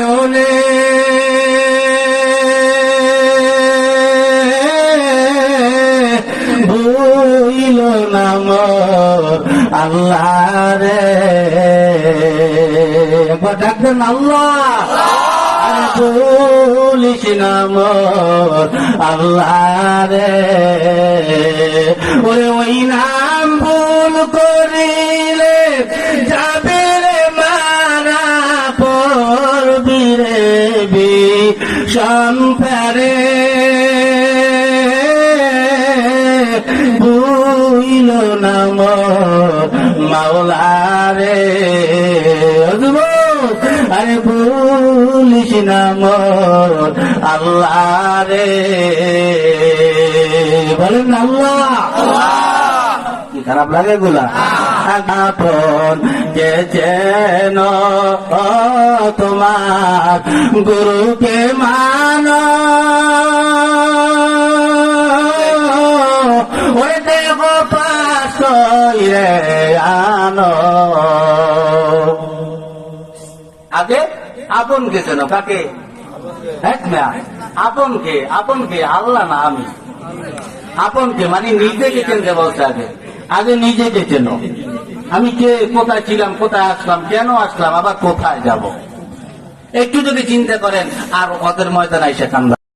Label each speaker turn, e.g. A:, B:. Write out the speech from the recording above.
A: নয়নে। ভুইল নাম আল্লাহ রে ডাকবেন আল্লাহ। বলিস নাম আল্লাহ রে ওই নাম ভুল করিলে সম্পারে বুইল নাম মাওলারে। আরে বলিস নাম আল্লাহ রে বলেন আল্লাহ। কি খারাপ লাগে গুলা আপন যে যেন তোমার গুরুকে মান। ওরে দেব পাশ আনো। আগে আপন কে যেন কাকে? এক না আপন কে আপন কে আল্লাহ না, আমি। আপন কে মানে নিজেকে চিনতে বলছে আগে আগে নিজেকে চেন। আমি কে, কোথায় ছিলাম, কোথায় আসলাম, কেন আসলাম, আবার কোথায় যাব? একটু যদি চিন্তা করেন, আর ওদের ময়দান এসে কান্দা